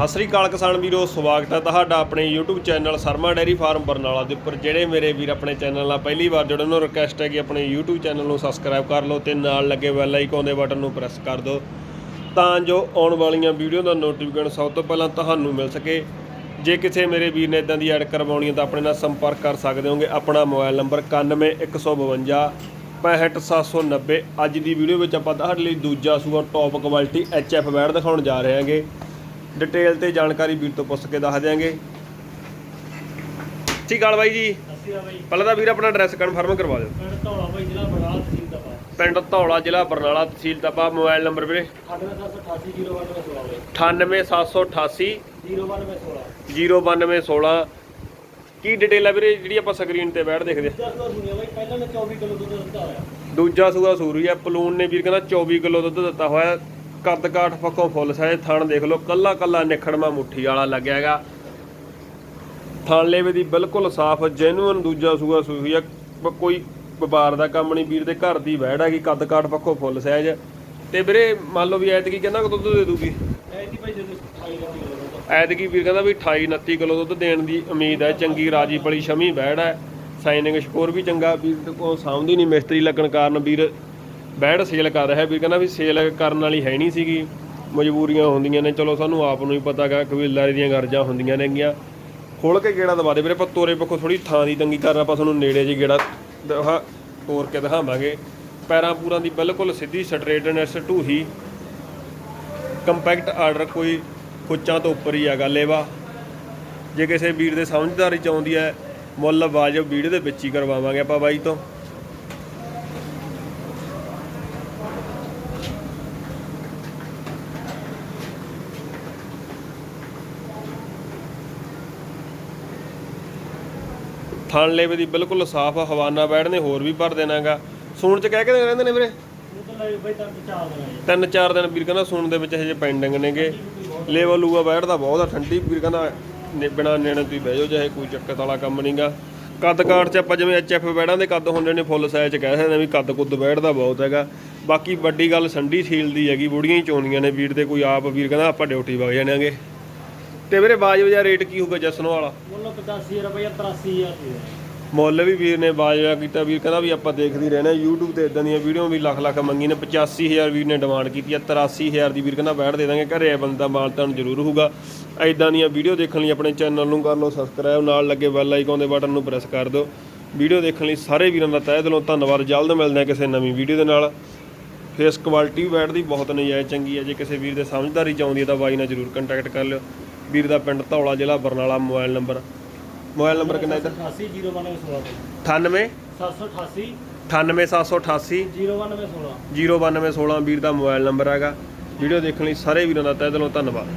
ਸਤਿ ਸ੍ਰੀ ਅਕਾਲ ਕਿਸਾਨ ਵੀਰੋ, ਸਵਾਗਤ ਹੈ ਤੁਹਾਡਾ ਆਪਣੇ YouTube channel Sharma dairy farm Barnala ਦੇ ਉੱਪਰ। ਜਿਹੜੇ ਮੇਰੇ ਵੀਰ ਆਪਣੇ ਚੈਨਲ ਨਾਲ ਪਹਿਲੀ ਵਾਰ ਜੁੜਨ ਨੂੰ ਰਿਕਵੈਸਟ ਹੈ ਕਿ ਆਪਣੇ YouTube ਚੈਨਲ ਨੂੰ ਸਬਸਕ੍ਰਾਈਬ ਕਰ ਲਓ ਤੇ ਨਾਲ ਲੱਗੇ ਬੈਲ ਆਈਕਨ ਦੇ ਬਟਨ ਨੂੰ ਪ੍ਰੈਸ ਕਰ ਦਿਓ ਤਾਂ ਜੋ ਆਉਣ ਵਾਲੀਆਂ ਵੀਡੀਓ ਦਾ ਨੋਟੀਫਿਕੇਸ਼ਨ ਸਭ ਤੋਂ ਪਹਿਲਾਂ ਤੁਹਾਨੂੰ ਮਿਲ ਸਕੇ। ਜੇ ਕਿਸੇ ਮੇਰੇ ਵੀਰ ਨੇ ਇਦਾਂ ਦੀ ਐਡ ਕਰਵਾਉਣੀ ਹੈ ਤਾਂ ਆਪਣੇ ਨਾਲ ਸੰਪਰਕ ਕਰ ਸਕਦੇ ਹੋਗੇ। ਆਪਣਾ ਮੋਬਾਈਲ ਨੰਬਰ 91152 65790 ਅੱਜ ਦੀ ਵੀਡੀਓ ਵਿੱਚ ਆਪਾਂ ਤੁਹਾਡੇ ਲਈ ਦੂਜਾ ਸੂਆ ਟੌਪ ਕੁਆਲਿਟੀ ਐਚਐਫ ਬੈਡ ਦਿਖਾਉਣ ਜਾ ਰਹੇ ਹਾਂਗੇ। ਡਿਟੇਲ ਤੇ ਜਾਣਕਾਰੀ ਵੀਰ ਤੋਂ ਪੁੱਛ ਕੇ ਦੱਸ ਦਿਆਂਗੇ। ਠੀਕ ਗੱਲ ਬਾਈ ਜੀ? ਆ ਪਹਿਲਾਂ ਤਾਂ ਵੀਰ ਆਪਣਾ ਐਡਰੈਸ ਕਨਫਰਮ ਕਰਵਾ ਦਿਓ। ਪਿੰਡ ਧੌਲਾ ਬਾਈ ਜ਼ਿਲ੍ਹਾ ਬਰਨਾਲਾ ਤਹਿਸੀਲ ਦਾ ਪਾ ਪਿੰਡ ਧੌਲਾ ਜ਼ਿਲ੍ਹਾ ਬਰਨਾਲਾ ਤਹਿਸੀਲ ਤਪਾ ਮੋਬਾਈਲ ਨੰਬਰ ਵੀਰੇ। 9888 98788 09216 09216 ਕੀ ਡਿਟੇਲ ਹੈ ਵੀਰੇ ਜਿਹੜੀ ਆਪਾਂ ਸਕਰੀਨ ਤੇ ਬੈਠ ਦੇਖਦੇ ਹਾਂ? ਦਸ ਵਾਰ ਸੁਣਿਆ ਬਾਈ ਪਹਿਲਾਂ ਨੇ 24 ਕਿਲੋ ਦੁੱਧ ਦਿੱਤਾ ਹੋਇਆ। ਦੂਜਾ ਸੂਆ ਸੂਰੀ ਹੈ ਪਲੂਨ ਨੇ ਵੀਰ ਕਹਿੰਦਾ 24 ਕਿਲੋ ਦੁੱਧ ਦਿੱਤਾ ਹੋਇਆ। ਕੱਦ ਕਾਠ ਪੱਕੋਂ ਫੁੱਲ ਸਾਈਜ਼ ਥਣ ਦੇਖ ਲਓ ਕੱਲਾ ਕੱਲਾ ਨਿਖੜਮਾ ਮੁੱਠੀ ਵਾਲਾ ਲੱਗਿਆ ਹੈਗਾ। ਥਣ ਲੇਵੇ ਦੀ ਬਿਲਕੁਲ ਸਾਫ਼ ਜੈਨੂਅਨ ਦੂਜਾ ਸੂਆ ਸੂਈ ਬ- ਕੋਈ ਵਪਾਰ ਦਾ ਕੰਮ ਨਹੀਂ ਵੀਰ ਦੇ ਘਰ ਦੀ ਵਹਿੜ ਹੈਗੀ ਕੱਦ ਕਾਠ ਪੱਕੋਂ ਫੁੱਲ ਸਾਈਜ਼ ਤੇ ਵੀਰੇ ਮੰਨ ਲਓ ਵੀ ਐਤਕੀ ਕਹਿੰਦਾ ਕਿ ਦੁੱਧ ਦੇ ਦੂਗੀ? ਐ ਦੀ ਬਾਈ ਜਦੋਂ 28 ਕਿਲੋ ਦੁੱਧ। ਐਤਕੀ ਵੀਰ ਕਹਿੰਦਾ ਵੀ 28 29 ਕਿਲੋ ਦੁੱਧ ਦੇਣ ਦੀ ਉਮੀਦ ਹੈ ਚੰਗੀ ਰਾਜੀ ਪਲੀ ਸ਼ਮੀ ਬੈੜ ਹੈ। ਸਾਈਨਿੰਗ ਸਕੋਰ ਵੀ ਚੰਗਾ ਵੀਰ ਕੋ ਸਾਹਮਣੇ ਨਹੀਂ ਮਿਸਤਰੀ ਲੱਗਣ ਕਾਰਨ ਵੀਰ ਬੈੜ ਸੇਲ ਕਰ ਰਿਹਾ ਵੀ ਕਹਿੰਦਾ ਵੀ ਸੇਲ ਕਰਨ ਵਾਲੀ ਹੈ ਨਹੀਂ ਸੀਗੀ, ਮਜਬੂਰੀਆਂ ਹੁੰਦੀਆਂ ਨੇ, ਚਲੋ ਸਾਨੂੰ ਆਪ ਨੂੰ ਹੀ ਪਤਾ ਗਾ, ਕਬੀਲਦਾਰੀ ਦੀਆਂ ਗਰਜਾਂ ਹੁੰਦੀਆਂ ਨੇਗੀਆਂ। ਖੋਲ ਕੇ ਗੇੜਾ ਦਵਾ ਦੇ ਵੀਰੇ, ਆਪਾਂ ਤੋਰੇ ਪੱਖੋਂ ਥੋੜੀ ਥਾਂ ਦੀ ਤੰਗੀ ਕਰਨ, ਆਪਾਂ ਤੁਹਾਨੂੰ ਨੇੜੇ ਜੀ ਗੇੜਾ ਦਿਖਾ, ਤੋਰ ਕੇ ਦਿਖਾਵਾਂਗੇ। ਪੈਰਾਂ ਪੂਰਾਂ ਦੀ ਬਿਲਕੁਲ ਸਿੱਧੀ ਸਟ੍ਰੇਟਨੈਸ ਢੂਹੀ। ਕੰਪੈਕਟ ਆਰਡਰ ਕੋਈ ਕੁੱਚਾਂ ਤੋਂ ਉੱਪਰ ਹੀ ਹੈਗਾ ਲੇਵਾ ਜੇ ਕਿਸੇ ਵੀਰ ਦੇ ਸਮਝਦਾਰੀ ਚ ਆਉਂਦੀ ਹੈ, ਮੁੱਲ ਵਾਜਬ ਵੀਡੀਓ ਦੇ ਵਿੱਚ ਹੀ ਕਰਵਾਵਾਂਗੇ ਆਪਾਂ ਬਾਈ ਤੋਂ। ਥਣ ਲੇਵੇ ਦੀ ਬਿਲਕੁਲ ਸਾਫ਼ ਹਵਾਨਾ ਬੈਠ ਨੇ ਹੋਰ ਵੀ ਭਰ ਦੇਣਾਗਾ। ਸੂਣ ਚ ਕਹਿ ਕੇ ਰਹਿੰਦੇ ਨੇ ਵੀਰੇ? ਤਿੰਨ ਚਾਰ ਦਿਨ ਵੀਰ ਕਹਿੰਦਾ ਸੂਣ ਦੇ ਵਿੱਚ ਹਜੇ ਪੈਂਡਿੰਗ ਨੇਗੇ। ਲੈਵਲ ਲੂਗਾ ਬੈਠਦਾ ਬਹੁਤ ਆ, ਠੰਡੀ। ਵੀਰ ਕਹਿੰਦਾ ਨੇ- ਨੇੜੇ ਤੁਸੀਂ ਬਹਿ ਜਾਓ, ਚਾਹੇ ਕੋਈ ਚੱਕਰ ਵਾਲਾ ਕੰਮ ਨਹੀਂਗਾ। ਕੱਦ ਕਾਠ ਚ ਆਪਾਂ ਜਿਵੇਂ ਐਚਐਫ ਬੈੜਾਂ ਦੇ, ਕੱਦ ਹੁੰਦੇ ਨੇ ਫੁੱਲ ਸਾਈਜ਼ ਚ ਕਹਿ ਸਕਦੇ ਹਾਂ ਵੀ ਕੱਦ ਕੁੱਦ ਬੈਠਦਾ ਬਹੁਤ ਹੈਗਾ। ਬਾਕੀ ਵੱਡੀ ਗੱਲ ਸੰਡੀ ਸੀਲ ਦੀ ਹੈਗੀ, ਬੁੜੀਆਂ ਹੀ ਚੋਣੀਆਂ ਨੇ ਵੀਰ ਦੇ, ਕੋਈ ਆਪ ਵੀਰ ਕਹਿੰਦਾ ਆਪਾਂ ਡਿਊਟੀ ਵਗ ਜਾਣਾਂਗੇ। ਤੇ ਵੀਰੇ ਬਾਜ ਵਜਾ ਰੇਟ ਕੀ ਹੋਊਗਾ ਜਸਨੋ ਵਾਲਾ? ਮੁੱਲ 85000 ਰੁਪਏ 83000 ਦੀ ਮੁੱਲ ਵੀ ਵੀਰ ਨੇ ਬਾਜਵਾ ਕੀਤਾ ਵੀਰ ਕਹਿੰਦਾ ਵੀ ਆਪਾਂ ਦੇਖਦੇ ਹੀ ਰਹਿਣਾ YouTube ਤੇ ਇਦਾਂ ਦੀਆਂ ਵੀਡੀਓ ਵੀ ਲੱਖ ਲੱਖ ਮੰਗੀ ਨੇ 85000 ਵੀਰ ਨੇ ਡਿਮਾਂਡ ਕੀਤੀ ਆ 83000 ਦੀ ਵੀਰ ਕਹਿੰਦਾ ਬੈਠ ਦੇ ਦਾਂਗੇ ਘਰੇ ਬੰਦਾ ਮਾਲ ਤੁਹਾਨੂੰ ਜ਼ਰੂਰ ਹੋਊਗਾ। ਐਦਾਂ ਦੀਆਂ ਵੀਡੀਓ ਦੇਖਣ ਲਈ ਆਪਣੇ ਚੈਨਲ ਨੂੰ ਕਰ ਲਓ ਸਬਸਕ੍ਰਾਈਬ ਨਾਲ ਲੱਗੇ ਬੈਲ ਆਈਕਨ ਦੇ ਬਟਨ ਨੂੰ ਪ੍ਰੈਸ ਕਰ ਦਿਓ। ਵੀਡੀਓ ਦੇਖਣ ਲਈ ਸਾਰੇ ਵੀਰਾਂ ਦਾ ਤਹਿ ਦਿਲੋਂ ਧੰਨਵਾਦ ਜਲਦ ਮਿਲਦੇ ਹਾਂ ਕਿਸੇ ਨਵੀਂ ਵੀਡੀਓ ਦੇ ਨਾਲ। ਫੇਸ ਕੁਆਲਿਟੀ ਵੀ ਬੈਠਦੀ ਬਹੁਤ ਨਜਾਇਜ਼ ਚੰਗੀ ਹੈ ਜੇ ਕਿਸੇ ਵੀਰ ਦੇ ਸਮਝਦਾਰੀ ਚ ਆਉਂਦੀ ਹੈ ਤਾਂ ਬਾਈ ਨਾਲ ਜ਼ਰੂਰ ਕੰਟੈਕਟ ਕਰ ਲਿਓ। ਵੀਰ ਦਾ ਪਿੰਡ ਧੌਲਾ ਜ਼ਿਲ੍ਹਾ Barnala mobile number. Mobile number ਕਿੰਨਾ ਇਹਦਾ? 88 09216 98 788 98788 09216 09216 ਵੀਰ ਦਾ ਮੋਬਾਈਲ ਨੰਬਰ ਹੈਗਾ। ਵੀਡੀਓ ਦੇਖਣ ਲਈ ਸਾਰੇ ਵੀਰਾਂ ਦਾ ਤਹਿ ਦਿਲੋਂ ਧੰਨਵਾਦ।